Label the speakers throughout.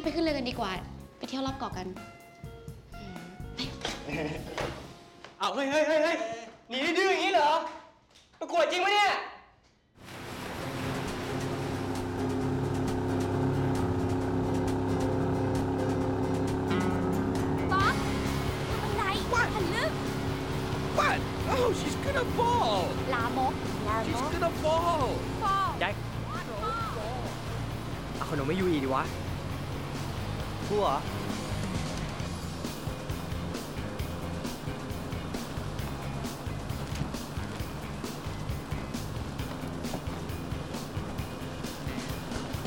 Speaker 1: บไปขึ้นเรือกันดีกว่า ไปเที่ยวรอบเกาะกัน
Speaker 2: เอาเฮ้ยเฮ้ยเฮ้ยเฮ้ยหนีดื้ออย่างนี้เหรอประกวดจริงปะเนี่ย
Speaker 3: ป๊อกอะไรทะลึ่ง
Speaker 4: What? Oh, she's gonna fall.
Speaker 3: ลามกลาม
Speaker 4: She's
Speaker 3: ก
Speaker 4: gonna fall.
Speaker 3: ฟอ
Speaker 2: แจ็คเอาขนมไม่ยูอีดีวะ พูเหรอ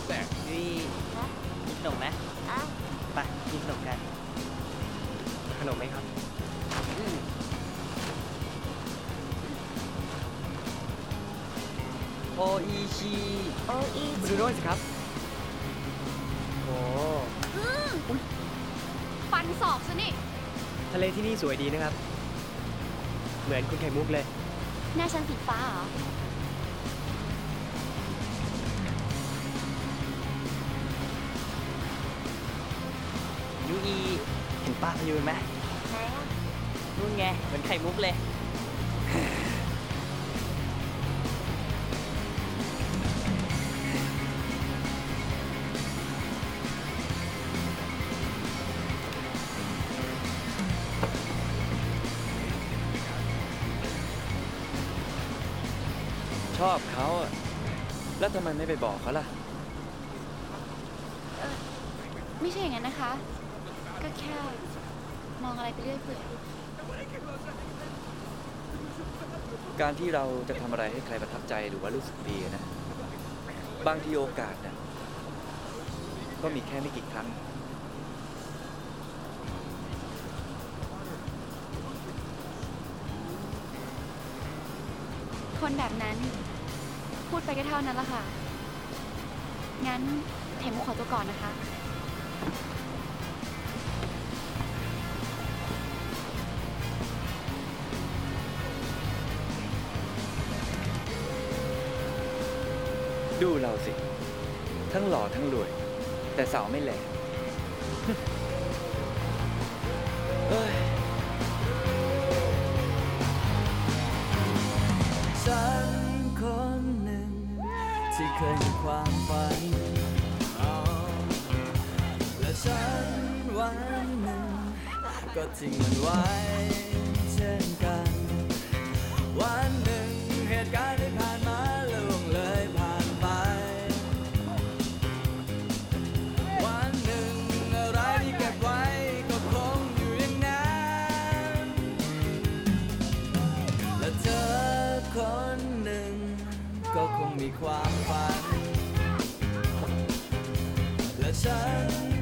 Speaker 4: There.
Speaker 2: ยูอีกินขนมไหม
Speaker 3: อะ
Speaker 2: ไปกินขนมกัน ขนมไหมครับโออีชี
Speaker 3: โออี
Speaker 2: มาดูด้วยสิครับ โอ้
Speaker 3: ฟันศอกซะนี่
Speaker 2: ทะเลที่นี่สวยดีนะครับ เหมือนคุณไข่มุกเลย
Speaker 3: หน้าฉันสีฟ้าเหรอ
Speaker 2: ยูอีเห็นป้าพยูนไหม
Speaker 3: ไหนอะ
Speaker 2: นู่นไง เหมือนไข่มุกเลย
Speaker 4: อบเขาอะแล้วทำไมไม่ไปบอกเขาล่ะ
Speaker 1: ไม่ใช่อย่างนั้นนะคะ ก็แค่ มองอะไรไปเรื่อยเปื่อย
Speaker 4: การที่เราจะทำอะไรให้ใครประทับใจหรือว่ารู้สึกดีนะ บางทีโอกาสนะก็มีแค่ไม่กี่ครั้ง
Speaker 1: คนแบบนั้น พูดไปก็เท่านั้นละค่ะ งั้นเทมขอตัวก่อนนะคะ
Speaker 4: ดูเราสิ ทั้งหล่อทั้งรวย แต่สาวไม่แหลกเอ้ย
Speaker 5: เคยมีความฝันและฉันวันหนึ่งก็ทิ้งมันไว้เช่นกัน วันหนึ่งเหตุการณ์ที่ผ่านมาล่วงเลยผ่านไป วันหนึ่งอะไรที่เก็บไว้ก็คงอยู่อย่างนั้นและเธอคนหนึ่งก็คงมีความ sun.